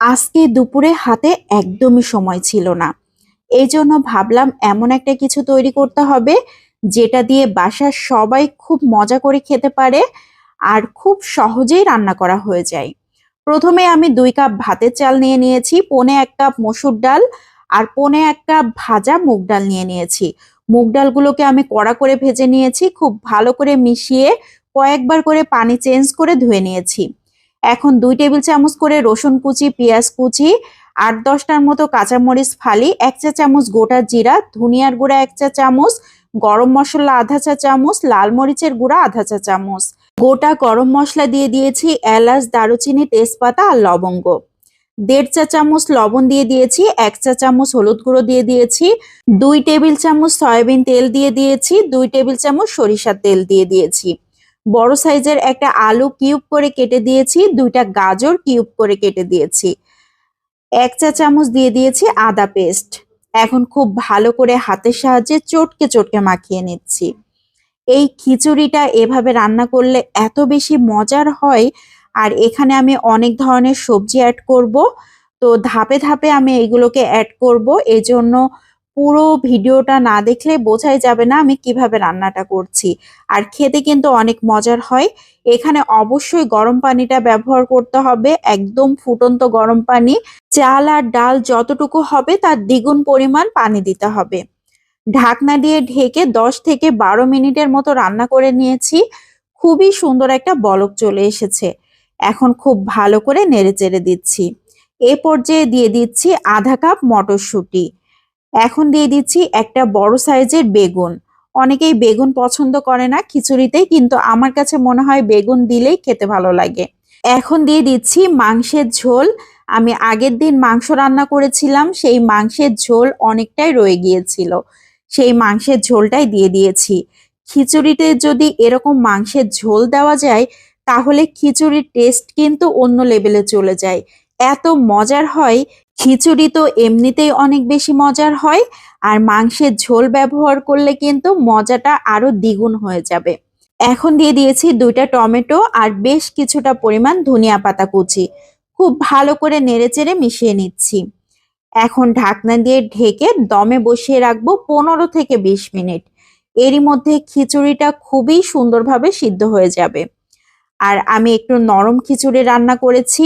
আজকে দুপুরে হাতে একদমই সময় ছিল না। এই জন্য ভাবলাম এমন একটা কিছু তৈরি করতে হবে, যেটা দিয়ে বাসার সবাই খুব মজা করে খেতে পারে আর খুব সহজেই রান্না করা হয়ে যায়। প্রথমে আমি দুই কাপ ভাতের চাল নিয়ে নিয়েছি, পনে এক কাপ মসুর ডাল আর পনে এক কাপ ভাজা মুগ ডাল নিয়ে নিয়েছি। মুগ ডালগুলোকে আমি কড়া করে ভেজে নিয়েছি, খুব ভালো করে মিশিয়ে কয়েকবার করে পানি চেঞ্জ করে ধুয়ে নিয়েছি। এখন দুই টেবিল চামচ করে রসুন কুচি, পেঁয়াজ কুচি, আট দশটার মতো কাঁচামরিচ ফালি, এক চা চামচ গোটা জিরা, ধনিয়ার গুঁড়া এক চা চামচ, গরম মশলা আধা চা চামচ, লাল মরিচের গুঁড়া আধা চা চামচ। গোটা গরম মশলা দিয়ে দিয়েছি এলাচ, দারুচিনি, তেজপাতা আর লবঙ্গ। দেড় চা চামচ লবণ দিয়ে দিয়েছি, এক চা চামচ হলুদ গুঁড়ো দিয়ে দিয়েছি, দুই টেবিল চামচ সয়াবিন তেল দিয়ে দিয়েছি, দুই টেবিল চামচ সরিষার তেল দিয়ে দিয়েছি। বড় সাইজের একটা আলু কিউব করে কেটে দিয়েছি, দুইটা গাজর কিউব করে কেটে দিয়েছি। এক চা চামচ দিয়ে দিয়েছি আদা পেস্ট। এখন খুব ভালো করে হাতের সাহায্যে চটকে চটকে মাখিয়ে নিচ্ছি। এই খিচুড়িটা এভাবে রান্না করলে এত বেশি মজার হয়, আর এখানে আমি অনেক ধরনের সবজি অ্যাড করব। তো ধাপে ধাপে আমি এইগুলোকে অ্যাড করব। এই জন্য পুরো ভিডিওটা না দেখলে বোঝাই যাবে না আমি কীভাবে রান্নাটা করছি। আর খেতে কিন্তু অনেক মজার হয়। এখানে অবশ্যই গরম পানিটা ব্যবহার করতে হবে, একদম ফুটন্ত গরম পানি। চাল আর ডাল যতটুকু হবে তার দ্বিগুণ পরিমাণ পানি দিতে হবে। ঢাকনা দিয়ে ঢেকে দশ থেকে বারো মিনিটের মতো রান্না করে নিয়েছি। খুবই সুন্দর একটা বলক চলে এসেছে। এখন খুব ভালো করে নেড়ে চেড়ে দিচ্ছি। এ পর্যায়ে দিয়ে দিচ্ছি আধা কাপ মটরশুঁটি। এখন দিয়ে দিচ্ছি একটা বড় সাইজের বেগুন। অনেকেই বেগুন পছন্দ করে না, খিচুড়িতেই, কিন্তু আমার কাছে মনে হয় বেগুন দিলেই খেতে ভালো লাগে। এখন দিয়ে দিচ্ছি মাংসের ঝোল। আমি আগের দিন মাংস রান্না করেছিলাম, সেই মাংসের ঝোল অনেকটাই রয়ে গিয়েছিল। সেই মাংসের ঝোলটাই দিয়ে দিয়েছি। খিচুড়িতে যদি এরকম মাংসের ঝোল দেওয়া যায়, তাহলে খিচুড়ির টেস্ট কিন্তু অন্য লেভেলে চলে যায়। এত মজার হয়, খিচুড়ি তো এমনিতেই অনেক বেশি মজার হয়, আর মাংসের ঝোল ব্যবহার করলে কিন্তু মজাটা আরও দ্বিগুণ হয়ে যাবে। এখন দিয়ে দিয়েছি দুইটা টমেটো আর বেশ কিছুটা পরিমাণ ধনিয়া পাতা কুচি। খুব ভালো করে নেড়েচেড়ে মিশিয়ে নিচ্ছি। এখন ঢাকনা দিয়ে ঢেকে দমে বসিয়ে রাখব পনেরো থেকে বিশ মিনিট। এরই মধ্যে খিচুড়িটা খুবই সুন্দরভাবে সিদ্ধ হয়ে যাবে। আর আমি একটু নরম খিচুড়ি রান্না করেছি।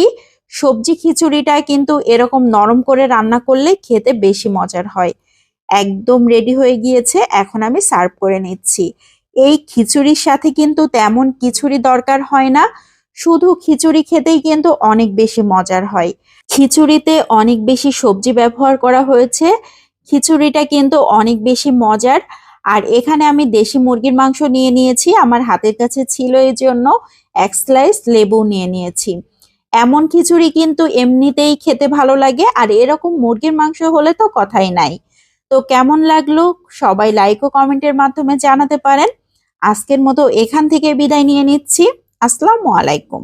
সবজি খিচুড়িটা কিন্তু এরকম নরম করে রান্না করলে খেতে বেশি মজার হয়। একদম রেডি হয়ে গিয়েছে, এখন আমি সার্ভ করে নিচ্ছি। এই খিচুড়ির সাথে কিন্তু তেমন খিচুড়ি দরকার হয় না, শুধু খিচুড়ি খেতেই কিন্তু অনেক বেশি মজার হয়। খিচুড়িতে অনেক বেশি সবজি ব্যবহার করা হয়েছে, খিচুড়িটা কিন্তু অনেক বেশি মজার। আর এখানে আমি দেশি মুরগির মাংস নিয়ে নিয়েছি, আমার হাতের কাছে ছিল এই জন্য এক স্লাইস লেবু নিয়ে নিয়েছি। এমন খিচুড়ি কিন্তু এমনিতেই খেতে ভালো লাগে, আর এরকম মুরগির মাংস হলে তো কথাই নাই। তো কেমন লাগল? সবাই লাইক ও কমেন্টের মাধ্যমে জানাতে পারেন। আজকের মতো এখান থেকে বিদায় নিয়ে নিচ্ছি। আসসালামু আলাইকুম।